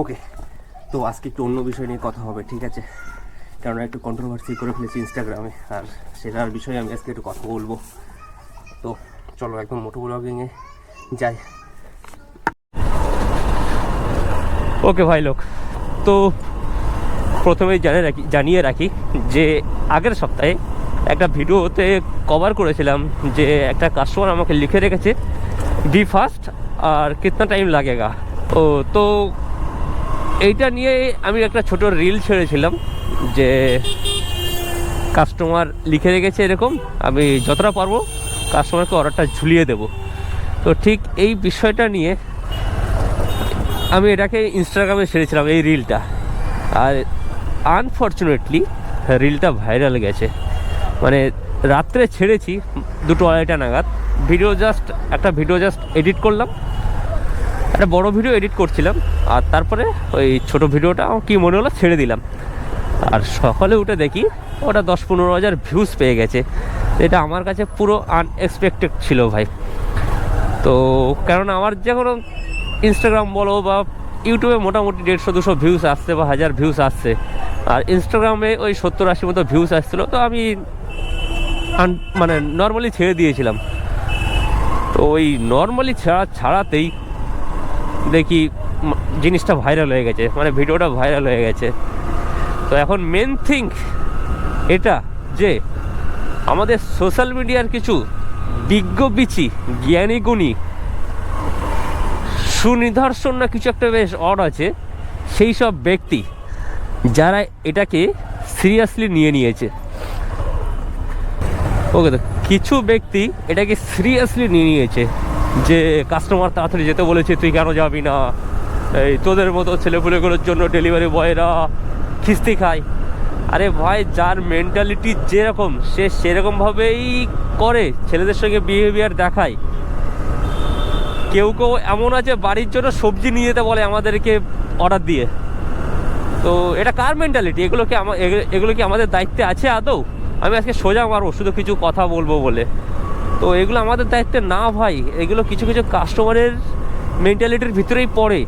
ওকে তো আজকে একটু অন্য বিষয় নিয়ে কথা হবে, ঠিক আছে? কারণ একটু কন্ট্রোভার্সি করে ফেলেছি ইনস্টাগ্রামে আর সেটার বিষয়ে আমি আজকে একটু কথা বলব। তো চলো একদম মোটো ব্লগিংয়ে যাই। ওকে ভাই লোক, তো প্রথমেই জানিয়ে রাখি জানিয়ে রাখি যে আগের সপ্তাহে একটা ভিডিওতে কভার করেছিলাম যে একটা কাস্টমার আমাকে লিখে রেখেছে বি ফাস্ট আর কিতনা টাইম লাগেগা? ও, তো এইটা নিয়ে আমি একটা ছোট রিল ছেড়েছিলাম যে কাস্টমার লিখে রেখেছে এরকম, আমি যতটা পারব কাস্টমারকে অর্ডারটা ঝুলিয়ে দেব। তো ঠিক এই বিষয়টা নিয়ে আমি এটাকে ইনস্টাগ্রামে ছেড়েছিলাম এই রিলটা আর আনফর্চুনেটলি রিলটা ভাইরাল গেছে। মানে রাত্রে ছেড়েছি, দুটো আড়াইটা নাগাদ। ভিডিও জাস্ট একটা ভিডিও জাস্ট এডিট করলাম। একটা বড় ভিডিও এডিট করছিলাম, আর তারপরে ওই ছোট ভিডিওটা আমার কী মনে হলো ছেড়ে দিলাম। আর সকালে উঠে দেখি ওটা দশ পনেরো হাজার ভিউজ পেয়ে গেছে। এটা আমার কাছে পুরো আনএক্সপেক্টেড ছিল ভাই। তো কারণ আমার যে কোনো ইনস্টাগ্রাম বলো বা ইউটিউবে মোটামুটি দেড়শো, দুশো ভিউজ আসছে বা হাজার ভিউজ আসছে। আর ইনস্টাগ্রামে ওই সত্তর, আশি মতো ভিউজ আসছিল, তো আমি মানে নর্মালি ছেড়ে দিয়েছিলাম। তো ওই নর্মালি ছাড়া ছাড়াতেই দেখি জিনিসটা ভাইরাল হয়ে গেছে মানে ভিডিওটা ভাইরাল হয়ে গেছে। তো এখন মেন থিং এটা যে আমাদের সোশ্যাল মিডিয়ার কিছু বিজ্ঞ বিচি জ্ঞানী গুণী, সুনিদর্শন না কিছু একটা বেশ অড আছে, সেই সব ব্যক্তি যারা এটাকে সিরিয়াসলি নিয়ে নিয়েছে। ওকে তো, কিছু ব্যক্তি এটাকে সিরিয়াসলি নিয়ে নিয়েছে। যে কাস্টমার তাড়াতাড়ি যেতে বলেছে, তুই কেন যাবি না? এই তোদের মতো ছেলেপুলেগুলোর জন্য ডেলিভারি বয়রা খিস্তি খায়। আরে ভাই, যার মেন্টালিটি যেরকম, সে সেরকমভাবেই করে, ছেলেদের সঙ্গে বিহেভিয়ার দেখায়। কেউ কেউ এমন আছে, বাড়ির জন্য সবজি নিয়ে যেতে বলে আমাদেরকে অর্ডার দিয়ে। তো এটা কার মেন্টালিটি এগুলো কি এগুলো- কি আমাদের দায়িত্বে আছে আদৌ? আমি আজকে সোজা মারবো শুধু কিছু কথা বলব বলে। তো এগুলো আমাদের দায়িত্বে না ভাই, এগুলো কিছু কিছু কাস্টমারের মেন্টালিটির ভিতরেই পড়ে।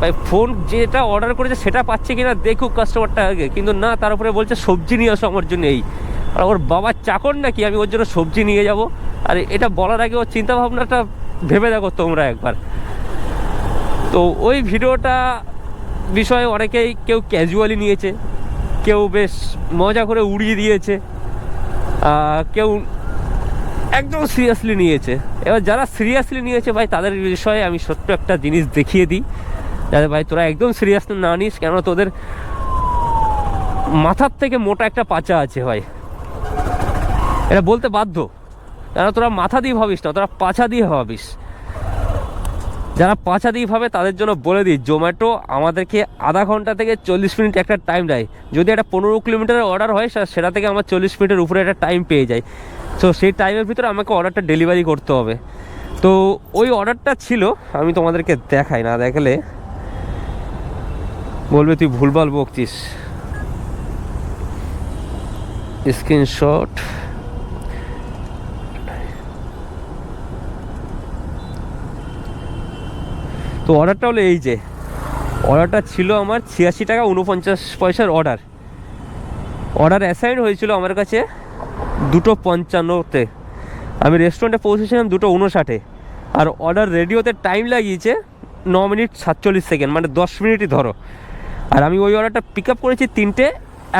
ভাই ফোন যেটা অর্ডার করেছে সেটা পাচ্ছে কিনা দেখুক কাস্টমারটা আগে, কিন্তু না, তার উপরে বলছে সবজি নিয়ে আসো আমার জন্য এই। আর ওর বাবার চাকর নাকি, আমি ওর জন্য সবজি নিয়ে যাব। আর এটা বলার আগে ওর চিন্তা ভাবনাটা ভেবে দেখো তোমরা একবার। তো ওই ভিডিওটা বিষয়ে অনেকেই কেউ ক্যাজুয়ালি নিয়েছে, কেউ বেশ মজা করে উড়িয়ে দিয়েছে কেউ একদম সিরিয়াসলি নিয়েছে। এবার যারা সিরিয়াসলি নিয়েছে ভাই, তাদের বিষয়ে আমি ছোট্ট একটা জিনিস দেখিয়ে দিই। যাতে ভাই, তোরা একদম সিরিয়াসলি না নিস, কেন তোদের মাথার থেকে মোটা একটা পাচা আছে ভাই। এটা বলতে বাধ্য। কেন তোরা মাথা দিয়ে ভাবিস না, তোরা পাছা দিয়ে ভাবিস। যারা পাঁচা দিয়ে ভাবে, তাদের জন্য বলে দিই, জোম্যাটো আমাদেরকে আধা ঘণ্টা থেকে চল্লিশ মিনিট একটা টাইম দেয়। যদি একটা পনেরো কিলোমিটারের অর্ডার হয় সেটা থেকে আমার চল্লিশ মিনিটের উপরে একটা টাইম পেয়ে যায়। তো সেই টাইমের ভিতরে আমাকে অর্ডারটা ডেলিভারি করতে হবে। তো, ওই অর্ডারটা ছিল, আমি তোমাদেরকে দেখাই, না দেখালে বলবে তুই ভুলভাল বকছিস। স্ক্রিনশট তো অর্ডারটা হলো এই যে। অর্ডারটা ছিল আমার ছিয়াশি টাকা উনপঞ্চাশ পয়সার অর্ডার অর্ডার অ্যাসাইন হয়েছিল আমার কাছে। দুটো পঞ্চান্নতে। আমি রেস্টুরেন্টে পৌঁছেছিলাম দুটো উনষাটে আর অর্ডার রেডিওতে টাইম লাগিয়েছে ন মিনিট সাতচল্লিশ সেকেন্ড মানে দশ মিনিটই ধরো। আর আমি ওই অর্ডারটা পিক আপ করেছি তিনটে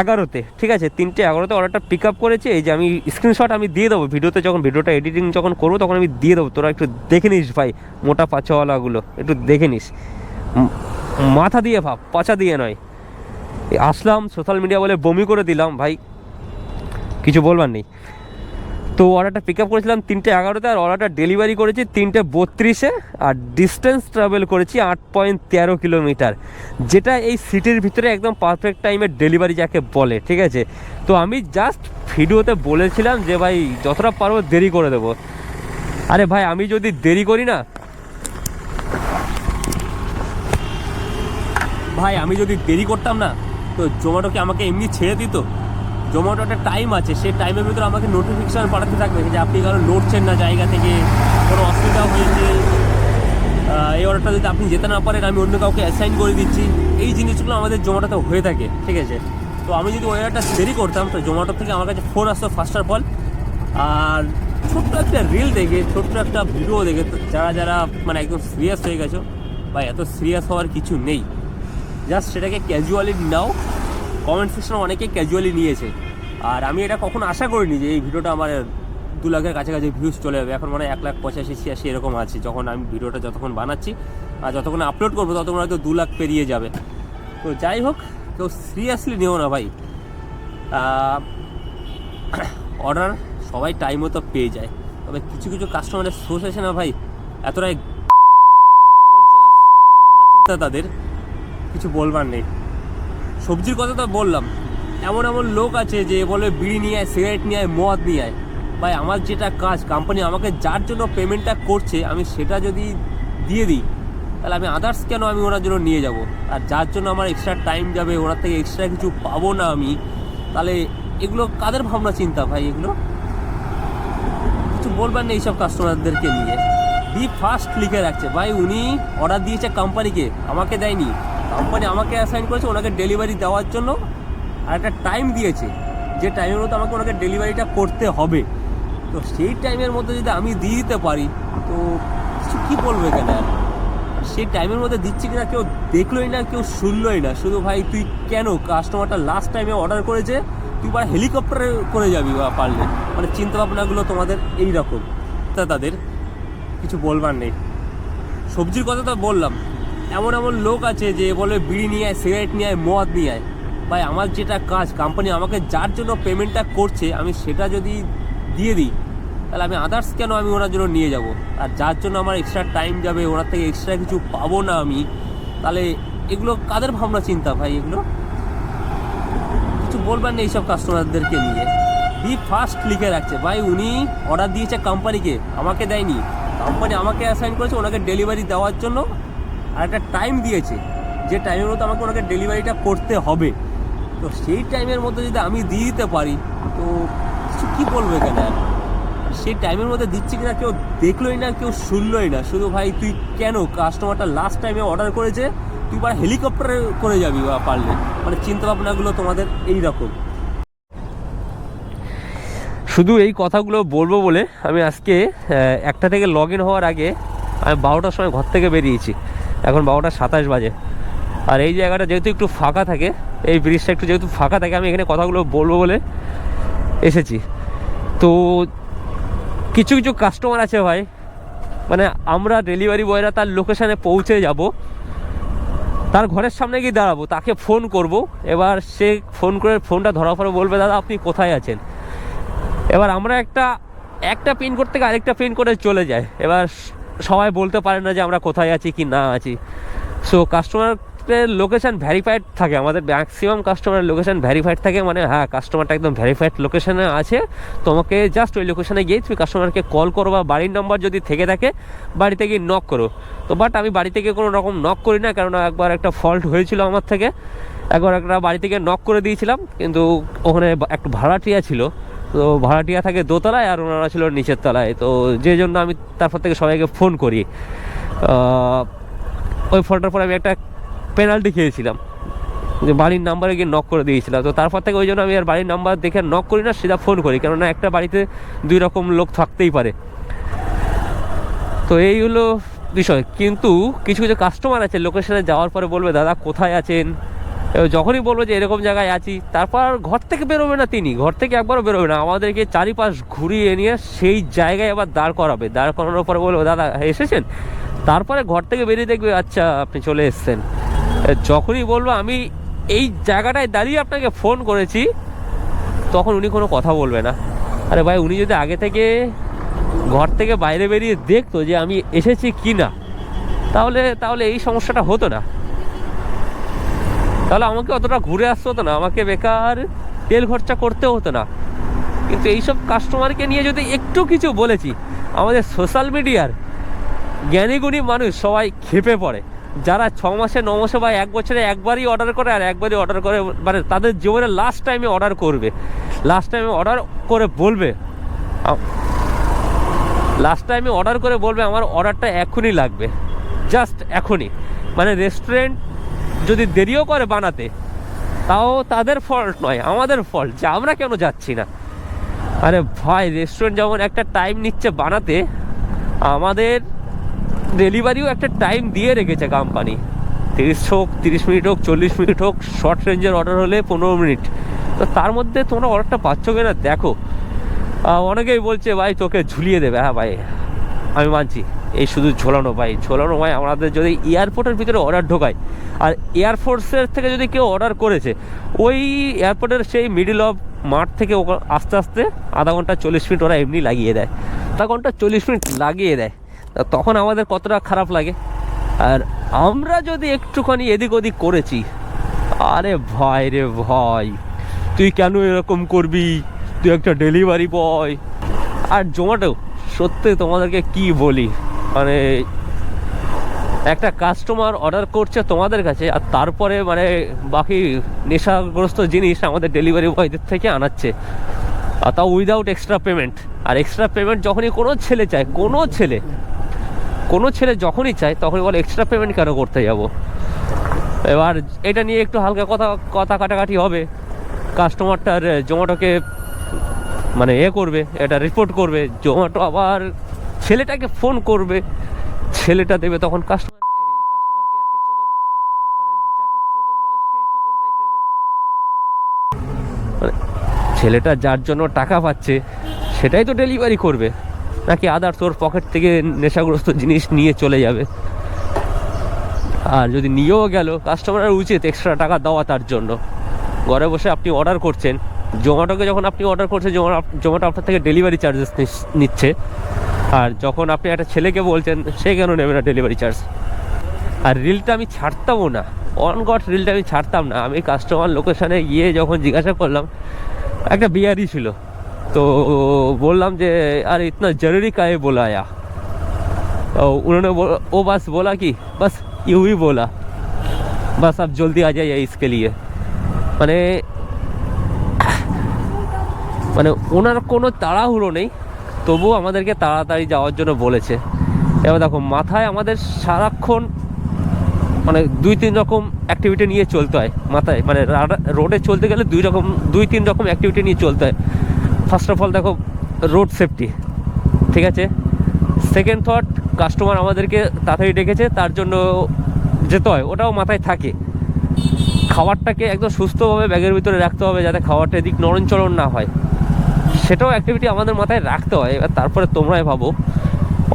এগারোতে, ঠিক আছে? তিনটে এগারোতে অর্ডারটা পিক আপ করেছি, এই যে আমি স্ক্রিনশট আমি দিয়ে দেবো। ভিডিওতে যখন, ভিডিওটা এডিটিং যখন করব, তখন আমি দিয়ে দেবো। তোরা একটু দেখে নিস ভাই, মোটা পাচাওয়ালাগুলো, একটু দেখে নিস। মাথা দিয়ে ভাব, পাচা দিয়ে নয়। আসলাম সোশ্যাল মিডিয়া বলে বমি করে দিলাম ভাই। কিছু বলবার নেই। তো অর্ডারটা পিক আপ করেছিলাম তিনটে এগারোতে আর অর্ডারটা ডেলিভারি করেছি তিনটে বত্রিশে আর ডিস্টেন্স ট্রাভেল করেছি আট পয়েন্ট তেরো কিলোমিটার যেটা এই সিটির ভিতরে একদম পারফেক্ট টাইমে ডেলিভারি যাকে বলে, ঠিক আছে? তো আমি জাস্ট ভিডিওতে বলেছিলাম যে ভাই, যতটা পারব দেরি করে দেবো। আরে ভাই, আমি যদি দেরি করি না, ভাই, আমি যদি দেরি করতাম না, তো জোম্যাটো কি আমাকে এমনি ছেড়ে দিত? জোম্যাটো একটা টাইম আছে, সেই টাইমের ভিতরে আমাকে নোটিফিকেশান পাঠাতে থাকবে যে আপনি কারও নড়ছেন না জায়গা থেকে, কোনো অসুবিধা হয়েছে। এই অর্ডারটা যদি আপনি যেতে না পারেন, আমি অন্য কাউকে অ্যাসাইন করে দিচ্ছি। এই জিনিসগুলো আমাদের জোম্যাটোতে হয়ে থাকে, ঠিক আছে? তো আমি যদি ওই অর্ডারটা দেরি করতাম, তো জোম্যাটো থেকে আমার কাছে ফোন আসতো ফার্স্ট অফ অল আর ছোট্ট একটা রিল দেখে, ছোট্ট একটা ভিডিও দেখে যারা যারা মানে একদম সিরিয়াস হয়ে গেছো বা এত সিরিয়াস হওয়ার কিছু নেই। জাস্ট সেটাকে ক্যাজুয়ালি নাও। কমেন্ট সেকশনে অনেকে ক্যাজুয়ালি নিয়েছে। আর আমি এটা কখনো আশা করিনি যে এই ভিডিওটা আমার দু লাখের কাছাকাছি ভিউজ চলে যাবে। এখন মানে এক লাখ পঁচাশি, ছিয়াশি এরকম আছে যখন আমি ভিডিওটা যতক্ষণ বানাচ্ছি আর যতক্ষণ আপলোড করব ততক্ষণ হয়তো দু লাখ পেরিয়ে যাবে। তো যাই হোক, কেউ সিরিয়াসলি নিও না ভাই। অর্ডার সবাই টাইম মতো পেয়ে যায়। তবে কিছু কিছু কাস্টমারের সোর্স আছে না ভাই? এতটাই ভাবনা চিন্তা তাদের। কিছু বলবার নেই। সবজির কথা তো বললাম। এমন এমন লোক আছে যে বলে বিড়ি নিয়ে আয়, সিগারেট নিয়ে আয়, মদ নিয়ে আয়। ভাই, আমার যেটা কাজ কোম্পানি আমাকে যার জন্য পেমেন্টটা করছে, আমি সেটা যদি দিয়ে দিই, তাহলে আমি আদার্স কেন আমি ওনার জন্য নিয়ে যাব? আর যার জন্য আমার এক্সট্রা টাইম যাবে, ওনার থেকে এক্সট্রা কিছু পাবো না আমি, তাহলে এগুলো কাদের ভাবনা চিন্তা ভাই এগুলো? কিছু বলবার নেই এইসব কাস্টমারদেরকে নিয়ে। বি ফার্স্ট লিখে রাখছে। ভাই, উনি অর্ডার দিয়েছে কোম্পানিকে আমাকে দেয়নি। কোম্পানি আমাকে অ্যাসাইন করেছে, ওনাকে ডেলিভারি দেওয়ার জন্য আর একটা টাইম দিয়েছে। যে টাইমের মধ্যে আমাকে ওনাকে ডেলিভারিটা করতে হবে। তো সেই টাইমের মধ্যে যদি আমি দিয়ে দিতে পারি, তো কী বলব এখানে আর? সেই টাইমের মধ্যে দিচ্ছি কিনা কেউ দেখলোই না, কেউ শুনলোই না। শুধু ভাই, তুই কেন? কাস্টমারটা লাস্ট টাইমে অর্ডার করেছে, তুই বা হেলিকপ্টারে করে যাবি বা পারলে। মানে চিন্তা ভাবনাগুলো তোমাদের এই রকম তা তাদের কিছু বলবার নেই। সবজির কথা তো বললাম। এমন এমন লোক আছে যে বলে বিড়ি নিয়ে আয়, সিগারেট নিয়ে আয়, মদ নিয়ে আয়। ভাই, আমার যেটা কাজ কোম্পানি আমাকে যার জন্য পেমেন্টটা করছে, আমি সেটা যদি দিয়ে দিই, তাহলে আমি আদার্স কেন আমি ওনার জন্য নিয়ে যাব? আর যার জন্য আমার এক্সট্রা টাইম যাবে, ওনার থেকে এক্সট্রা কিছু পাবো না আমি, তাহলে এগুলো কাদের ভাবনা চিন্তা ভাই এগুলো? কিছু বলবেন না এইসব কাস্টমারদেরকে নিয়ে। বি ফার্স্ট লিখে রাখছে। ভাই, উনি অর্ডার দিয়েছে কোম্পানিকে আমাকে দেয়নি। কোম্পানি আমাকে অ্যাসাইন করেছে, ওনাকে ডেলিভারি দেওয়ার জন্য। আর একটা টাইম দিয়েছে। যে টাইমের মধ্যে আমাকে ওনাকে ডেলিভারিটা করতে হবে। তো সেই টাইমের মধ্যে যদি আমি দিয়ে দিতে পারি, তো কিছু কী বলব এখানে আর? সেই টাইমের মধ্যে দিচ্ছি কিনা কেউ দেখলোই না, কেউ শুনলোই না। শুধু ভাই, তুই কেন কাস্টমারটা লাস্ট টাইমে অর্ডার করেছে, তুই বা হেলিকপ্টারে করে যাবি বা পারলে? মানে চিন্তা ভাবনাগুলো তোমাদের এই রকম শুধু এই কথাগুলো বলব বলে আমি আজকে একটা থেকে লগ ইন হওয়ার আগে আমি বারোটার সময় ঘর থেকে বেরিয়েছি। এখন বারোটা সাতাশ বাজে। আর এই জায়গাটা যেহেতু একটু ফাঁকা থাকে, এই ব্রিজটা একটু যেহেতু ফাঁকা থাকে, আমি এখানে কথাগুলো বলব বলে এসেছি। তো কিছু কিছু কাস্টমার আছে ভাই মানে আমরা ডেলিভারি বয়রা তার লোকেশানে পৌঁছে যাব। তার ঘরের সামনে গিয়ে দাঁড়াবো, তাকে ফোন করব। এবার সে ফোন করে ফোনটা ধরার পরে বলবে, দাদা, আপনি কোথায় আছেন? এবার আমরা একটা একটা পিন করতে আরেকটা পিন করে চলে যায় এবার সবাই বলতে পারে না যে আমরা কোথায় আছি কি না আছি। সো কাস্টমারের লোকেশন ভ্যারিফাইড থাকে। আমাদের ম্যাক্সিমাম কাস্টমারের লোকেশান ভ্যারিফাইড থাকে মানে হ্যাঁ কাস্টমারটা একদম ভ্যারিফাইড লোকেশানে আছে। তোমাকে জাস্ট ওই লোকেশানে গিয়ে তুমি কাস্টমারকে কল করো বা বাড়ির নাম্বার যদি থেকে থাকে, বাড়িতে গিয়ে নক করো। তো বাট আমি বাড়ি থেকে কোনো রকম নক করি না, কেননা একবার একটা ফল্ট হয়েছিল আমার থেকে। একবার একটা বাড়ি থেকে নক করে দিয়েছিলাম, কিন্তু ওখানে একটা ভাড়াটিয়া ছিল। তো ভাড়াটিয়া থাকে দোতলায় আর ওনারা ছিল নিচের তলায়। তো যে জন্য আমি তারপর থেকে সবাইকে ফোন করি। ওই ফোনটার পরে আমি একটা পেনাল্টি খেয়েছিলাম। যে বাড়ির নাম্বারে গিয়ে নক করে দিয়েছিলাম। তো তারপর থেকে ওই জন্য আমি আর বাড়ির নাম্বার দেখে নক করি না, সেটা ফোন করি। কেননা একটা বাড়িতে দুই রকম লোক থাকতেই পারে। তো এই হলো বিষয়। কিন্তু কিছু কিছু কাস্টমার আছে লোকেশনে যাওয়ার পরে বলবে, দাদা, কোথায় আছেন? যখনই বলব যে এরকম জায়গায় আছি, তারপর ঘর থেকে বেরোবে না তিনি, ঘর থেকে একবারও বেরোবে না। আমাদেরকে চারিপাশ ঘুরিয়ে নিয়ে সেই জায়গায় আবার দাঁড় করাবে। দাঁড় করানোর পরে বলব, দাদা, এসেছেন? তারপরে ঘর থেকে বেরিয়ে দেখবে আচ্ছা আপনি চলে এসেছেন। যখনই বলব, আমি এই জায়গাটায় দাঁড়িয়ে আপনাকে ফোন করেছি, তখন উনি কোনো কথা বলবে না। আরে ভাই, উনি যদি আগে থেকে ঘর থেকে বাইরে বেরিয়ে দেখতো যে আমি এসেছি কি না তাহলে তাহলে এই সমস্যাটা হতো না। তাহলে আমাকে অতটা ঘুরে আসতে হতো না, আমাকে বেকার তেল খরচা করতে হতো না। কিন্তু এইসব কাস্টমারকে নিয়ে যদি একটু কিছু বলেছি, আমাদের সোশ্যাল মিডিয়ার জ্ঞানীগুণী মানুষ সবাই খেপে পড়ে। যারা ছ মাসে, ন মাসে বা এক বছরে একবারই অর্ডার করে আর একবারই অর্ডার করে মানে তাদের জীবনে লাস্ট টাইমে অর্ডার করবে। লাস্ট টাইমে অর্ডার করে বলবে লাস্ট টাইমে অর্ডার করে বলবে, আমার অর্ডারটা এখনই লাগবে। জাস্ট এখনই। মানে রেস্টুরেন্ট যদি দেরিও করে বানাতে, তাও তাদের ফল্ট নয়, আমাদের ফল্ট যে আমরা কেন যাচ্ছি না? আরে ভাই রেস্টুরেন্ট যেমন একটা টাইম নিচ্ছে বানাতে, আমাদের ডেলিভারিও একটা টাইম দিয়ে রেখেছে কোম্পানি তিরিশ হোক, তিরিশ মিনিট হোক, চল্লিশ মিনিট হোক শর্ট রেঞ্জের অর্ডার হলে পনেরো মিনিট। তো তার মধ্যে তোমরা অর্ডারটা পাচ্ছ কিনা দেখো। অনেকেই বলছে, ভাই, তোকে ঝুলিয়ে দেবে। হ্যাঁ ভাই, আমি মানছি। এই শুধু ঝোলানো ভাই ঝোলানো ভাই, আমাদের যদি এয়ারপোর্টের ভিতরে অর্ডার ঢোকায়, আর এয়ারফোর্সের থেকে যদি কেউ অর্ডার করেছে, ওই এয়ারপোর্টের সেই মিডিল অফ মাঠ থেকে ওকা- আস্তে আস্তে আধা ঘণ্টা চল্লিশ মিনিট ওরা এমনি লাগিয়ে দেয়। আধা ঘণ্টা চল্লিশ মিনিট লাগিয়ে দেয়। তখন আমাদের কতটা খারাপ লাগে। আর আমরা যদি একটুখানি এদিক ওদিক করেছি, আরে ভাই রে ভাই, তুই কেন এরকম করবি? তুই একটা ডেলিভারি বয় আর জোম্যাটো, সত্যি তোমাদেরকে কি বলি? মানে একটা কাস্টমার অর্ডার করছে তোমাদের কাছে, আর তারপরে মানে বাকি নেশাগ্রস্ত জিনিস আমাদের ডেলিভারি বয়দের থেকে আনাচ্ছে। আর তাও উইদাউট এক্সট্রা পেমেন্ট আর এক্সট্রা পেমেন্ট যখনই কোনো ছেলে চায়, কোনো ছেলে কোনো ছেলে যখনই চায়, তখনই বলে এক্সট্রা পেমেন্ট কেন করতে যাব? এবার এটা নিয়ে একটু হালকা কথা কথা কাটাকাটি হবে। কাস্টমারটার জোম্যাটোকে মানে এ করবে, এটা রিপোর্ট করবে। জোম্যাটো আবার ছেলেটাকে ফোন করবে, ছেলেটা দেবে তখন কাস্টমার মানে মানে ছেলেটা যার জন্য টাকা পাচ্ছে, সেটাই তো ডেলিভারি করবে। নাকি আদার তোর পকেট থেকে নেশাগ্রস্ত জিনিস নিয়ে চলে যাবে। আর যদি নিয়েও গেল কাস্টমারের উচিত এক্সট্রা টাকা দেওয়া তার জন্য। ঘরে বসে আপনি অর্ডার করছেন, জোম্যাটোকে যখন আপনি অর্ডার করছেন জোম্যাটো আপনার থেকে ডেলিভারি চার্জেস নিচ্ছে। আর যখন আপনি একটা ছেলেকে বলছেন সে কেন নেবে না ডেলিভারি চার্জ আর রিলটা আমি ছাড়তামও না অন গড রিলটা আমি ছাড়তাম না আমি কাস্টমার লোকেশনে গিয়ে যখন জিজ্ঞাসা করলাম একটা বিয়ারি ছিল তো বললাম যে আর ইতনা জরুরি কায়ে बोला आया तो उन्होंने बो- वो बस बोला कि बस यूं ही बोला बस आप जल्दी आ जाइए इसके लिए মানে মানে ওনার কোনো তাড়াহুড়ো নেই তবুও আমাদেরকে তাড়াতাড়ি যাওয়ার জন্য বলেছে। এবার দেখো, মাথায় আমাদের সারাক্ষণ মানে দুই, তিন রকম অ্যাক্টিভিটি নিয়ে চলতে হয় মাথায়। মানে রোডে চলতে গেলে দুই রকম, দুই, তিন রকম অ্যাক্টিভিটি নিয়ে চলতে হয়। ফার্স্ট অফ অল দেখো রোড সেফটি ঠিক আছে? সেকেন্ড থট কাস্টমার আমাদেরকে তাড়াতাড়ি ডেকেছে, তার জন্য যেতে হয়। ওটাও মাথায় থাকে। খাবারটাকে একদম সুস্থভাবে ব্যাগের ভিতরে রাখতে হবে যাতে খাবারটা এদিক নরণচরণ না হয়। সেটাও অ্যাক্টিভিটি আমাদের মাথায় রাখতে হয়। এবার তারপরে তোমরাই ভাবো।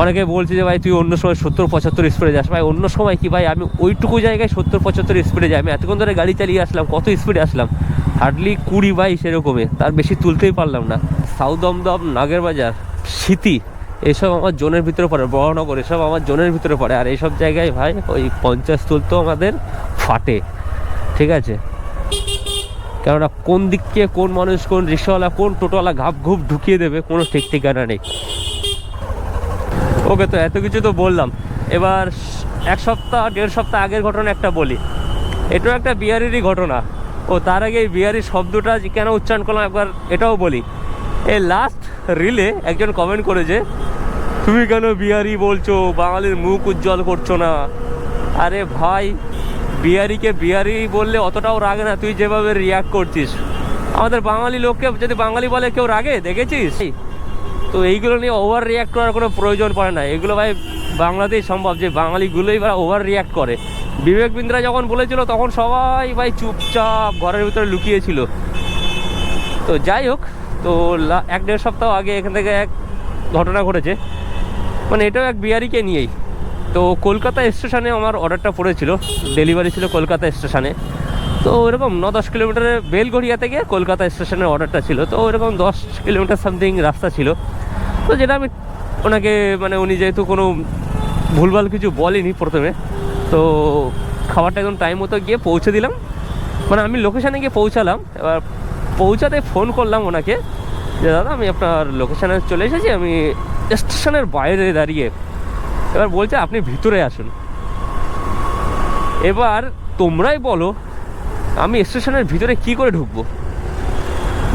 অনেকে বলছে যে, ভাই, তুই অন্য সময় সত্তর পঁচাত্তর স্পিডে যাস। ভাই, অন্য সময় কি, ভাই? আমি ওইটুকু জায়গায় সত্তর পঁচাত্তর স্পিডে যাই। আমি এতক্ষণ ধরে গাড়ি চালিয়ে আসলাম, কত স্পিডে আসলাম? হার্ডলি কুড়ি বাইশ এরকমই তার বেশি তুলতেই পারলাম না। সাউথ দমদম নাগের বাজার স্মৃতি এসব আমার জোনের ভিতরে পড়ে বড়নগর এসব আমার জোনের ভিতরে পড়ে। আর এইসব জায়গায়, ভাই, ওই পঞ্চাশ তুলতেও আমাদের ফাটে। ঠিক আছে? কেননা কোন দিককে কোন মানুষ, কোন রিক্সাওয়ালা, কোন টোটোওয়ালা ঘাপ ঘুপ ঢুকিয়ে দেবে, কোনো ঠিক ঠিকানা নেই। ওকে তো এত কিছু তো বললাম। এবার এক সপ্তাহ, দেড় সপ্তাহ আগের ঘটনা একটা বলি। এটাও একটা বিহারিরই ঘটনা। ও, তার আগে এই বিহারি শব্দটা যে কেন উচ্চারণ করলাম একবার এটাও বলি। এই লাস্ট রিলে একজন কমেন্ট করেছে তুমি কেন বিহারি বলছো? বাঙালির মুখ উজ্জ্বল করছ না? আরে ভাই বিহারিকে বিহারি বললে অতটাও রাগে না, তুই যেভাবে রিয়াক্ট করছিস। আমাদের বাঙালি লোককে, যদি বাঙালি বলে কেউ রাগে, দেখেছিস? তো এইগুলো নিয়ে ওভার রিয়াক্ট করার কোনো প্রয়োজন পড়ে না। এগুলো ভাই বাংলাতেই সম্ভব, যে বাঙালিগুলোই বা ওভার রিয়াক্ট করে। বিবেক বিন্দ্রা যখন বলেছিল, তখন সবাই ভাই চুপচাপ ঘরের ভিতরে লুকিয়েছিল। তো যাই হোক, তো এক দেড় সপ্তাহ আগে এখান থেকে এক ঘটনা ঘটেছে। মানে এটাও এক বিহারিকে নিয়েই। তো কলকাতা স্টেশনে আমার অর্ডারটা পড়েছিল ডেলিভারি ছিল কলকাতা স্টেশনে। তো ওইরকম ন দশ কিলোমিটারের বেলগড়িয়া থেকে কলকাতা স্টেশনের অর্ডারটা ছিল, তো ওইরকম দশ কিলোমিটার সামথিং রাস্তা ছিল। তো যেটা আমি ওনাকে মানে উনি যেহেতু কোনো ভুলভাল কিছু বলেনি প্রথমে, তো খাবারটা একদম টাইম মতো গিয়ে পৌঁছে দিলাম। মানে আমি লোকেশানে গিয়ে পৌঁছালাম, এবার পৌঁছাতে ফোন করলাম ওনাকে যে, দাদা, আমি আপনার লোকেশানে চলে এসেছি, আমি স্টেশনের বাইরে দাঁড়িয়ে এবার বলছে আপনি ভিতরে আসুন। এবার তোমরাই বলো, আমি স্টেশনের ভিতরে কি করে ঢুকবো?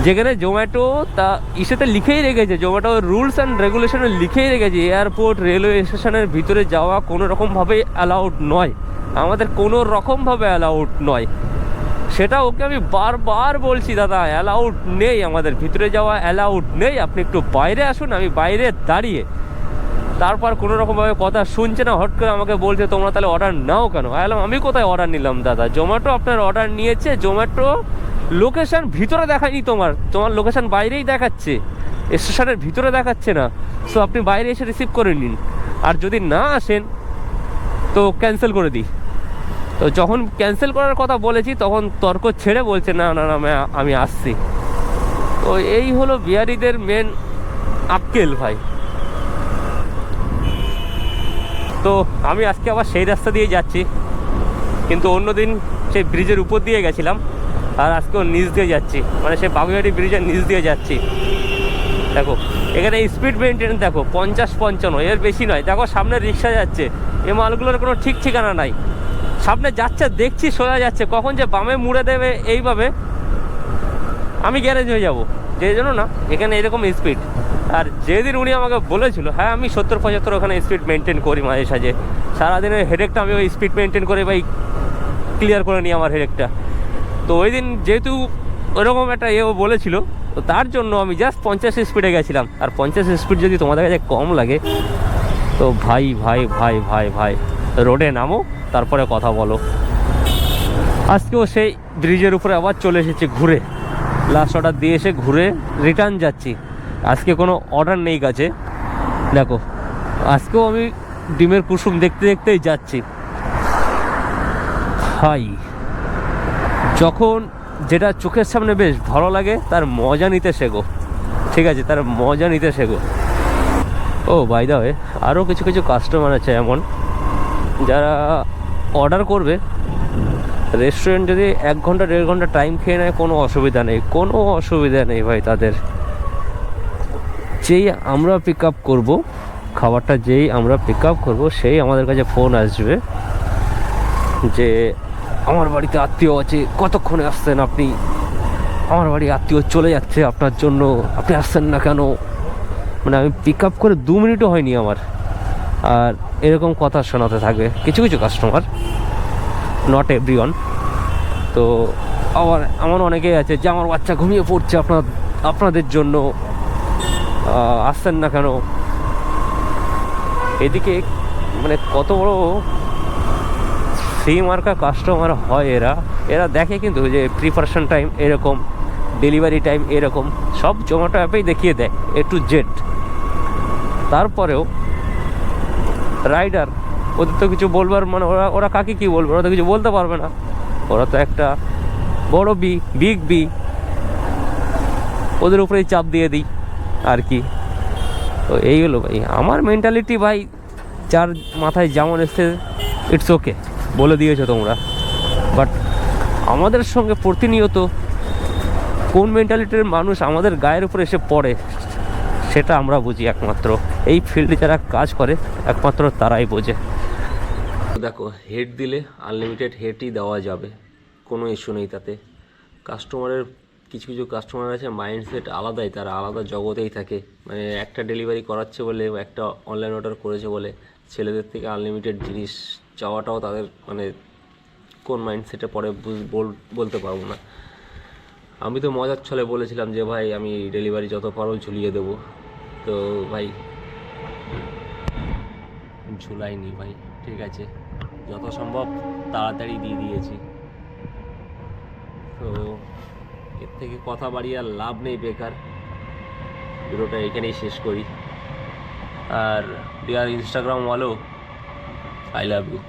যেখানে জোম্যাটো তা ইসেতে লিখেই রেখেছে, জোম্যাটো রুলস অ্যান্ড রেগুলেশনে লিখেই রেখেছে, এয়ারপোর্ট, রেলওয়ে স্টেশনের ভিতরে যাওয়া কোনো রকমভাবে অ্যালাউড নয়। আমাদের কোনো রকমভাবে অ্যালাউড নয়। সেটা ওকে আমি বারবার বলছি, দাদা, অ্যালাউড নেই আমাদের, ভিতরে যাওয়া অ্যালাউড নেই। আপনি একটু বাইরে আসুন, আমি বাইরে দাঁড়িয়ে তারপর কোনো রকমভাবে কথা শুনছে না, হট করে আমাকে বলছে, তোমরা তাহলে অর্ডার নাও কেন? আলাম আমি কোথায় অর্ডার নিলাম দাদা? জোম্যাটো আপনার অর্ডার নিয়েছে জোম্যাটো লোকেশান ভিতরে দেখায়নি তোমার। তোমার লোকেশান বাইরেই দেখাচ্ছে। স্টেশনের ভিতরে দেখাচ্ছে না। সো আপনি বাইরে এসে রিসিভ করে নিন। আর যদি না আসেন, তো ক্যান্সেল করে দিই। তো যখন ক্যান্সেল করার কথা বলেছি, তখন তর্ক ছেড়ে বলছে, না না না আমি- আসছি। তো এই হলো বিহারিদের মেন আক্কেল ভাই। তো আমি আজকে আবার সেই রাস্তা দিয়ে যাচ্ছি। কিন্তু অন্যদিন সেই ব্রিজের উপর দিয়ে গেছিলাম আর আজকেও নিচ দিয়ে যাচ্ছি। মানে সেই বাগুইহাটি ব্রিজের নিচ দিয়ে যাচ্ছি। দেখো, এখানে স্পিড মেনটেন দেখো, পঞ্চাশ পঞ্চান্ন, এর বেশি নয়। দেখো, সামনে রিক্সা যাচ্ছে। এ মালগুলোর কোনো ঠিক ঠিকানা নাই। সামনে যাচ্ছে, দেখছি, সোজা যাচ্ছে। কখন যে বামে মুড়ে দেবে এইভাবে আমি গ্যারেজ হয়ে যাব। যে জন্য না, এখানে এরকম স্পিড আর যেদিন উনি আমাকে বলেছিল হ্যাঁ আমি সত্তর পঁচাত্তর ওখানে স্পিড মেনটেন করি মাঝে সাঝে। সারাদিনের হেডেকটা আমি ওই স্পিড মেনটেন করে ভাই ক্লিয়ার করে নিই আমার হেডেকটা তো ওই দিন যেহেতু ওরকম একটা এও বলেছিল, তো তার জন্য আমি জাস্ট পঞ্চাশ স্পিডে গেছিলাম। আর পঞ্চাশ স্পিড যদি তোমাদের কাছে কম লাগে, তো ভাই ভাই ভাই ভাই ভাই রোডে নামো, তারপরে কথা বলো। আজকেও সেই ব্রিজের উপরে আবার চলে এসেছি ঘুরে। লাস্ট অর্ডার দিয়ে এসে ঘুরে রিটার্ন যাচ্ছি। আজকে কোনো অর্ডার নেই কাছে। দেখো, আজকেও আমি ডিমের কুসুম দেখতে দেখতেই যাচ্ছি। হাই, যখন যেটা চোখের সামনে বেশ ভালো লাগে, তার মজা নিতে শেখো। ঠিক আছে, তার মজা নিতে শেখো। ও বাই দা হয়ে আরও কিছু কিছু কাস্টমার আছে এমন, যারা অর্ডার করবে। রেস্টুরেন্ট যদি এক ঘণ্টা, দেড় ঘণ্টা টাইম খেয়ে নেয়, কোনো অসুবিধা নেই, কোনো অসুবিধা নেই ভাই তাদের। যেই আমরা পিক আপ করব, খাবারটা যেই আমরা পিক আপ করব, সেই আমাদের কাছে ফোন আসবে যে, আমার বাড়িতে আত্মীয় আছে, কতক্ষণে আসছেন আপনি? আমার বাড়ি আত্মীয় চলে যাচ্ছে আপনার জন্য, আপনি আসছেন না কেন? মানে আমি পিক আপ করে দু মিনিটও হয়নি আমার। আর এরকম কথা শোনাতে থাকবে কিছু কিছু কাস্টমার নট এভরি তো, আবার আমার অনেকেই আছে যে, আমার বাচ্চা ঘুমিয়ে পড়ছে আপনার, আপনাদের জন্য। আসছেন না কেন? এদিকে মানে কত বড় সি মার্কা কাস্টমার হয় এরা। এরা দেখে কিন্তু যে প্রিপারেশন টাইম এরকম ডেলিভারি টাইম এরকম, সব জোম্যাটো অ্যাপেই দেখিয়ে দেয় এ টু জেড তারপরেও রাইডার ওদের তো কিছু বলবার মানে ওরা ওরা কাকে কী বলবে? ওরা তো কিছু বলতে পারবে না। ওরা তো একটা বড় বি বিগ বি ওদের উপরেই চাপ দিয়ে দিই। আর কি। তো এই হলো ভাই। আমার মেন্টালিটি ভাই, যার মাথায় যেমন এসছে ইটস ওকে বলে দিয়েছ তোমরা। বাট আমাদের সঙ্গে প্রতিনিয়ত কোন মেন্টালিটির মানুষ আমাদের গায়ের উপরে এসে পড়ে, সেটা আমরা বুঝি একমাত্র। এই ফিল্ডে যারা কাজ করে, একমাত্র তারাই বোঝে। দেখো হেড দিলে আনলিমিটেড হেডই দেওয়া যাবে। কোনো ইস্যু নেই তাতে। কাস্টমারের কিছু কিছু কাস্টমার আছে মাইন্ডসেট আলাদাই, তারা আলাদা জগতেই থাকে। মানে একটা ডেলিভারি করাচ্ছে বলে একটা অনলাইন অর্ডার করেছে বলে ছেলেদের থেকে আনলিমিটেড জিনিস চাওয়াটাও তাদের মানে কোন মাইন্ডসেটে পরে বল- বলতে পারব না। আমি তো মজার ছলে বলেছিলাম যে, ভাই, আমি ডেলিভারি যত পারো ঝুলিয়ে দেবো। তো ভাই, ঝুলাইনি ভাই, ঠিক আছে। যত সম্ভব তাড়াতাড়ি দিয়ে দিয়েছি। তো থেকে কথা বাড়িয়ে আর লাভ নেই বেকার। ভিডিওটা এখানেই শেষ করি। আর ডিয়ার ইনস্টাগ্রাম বলো আই লাভ ইউ।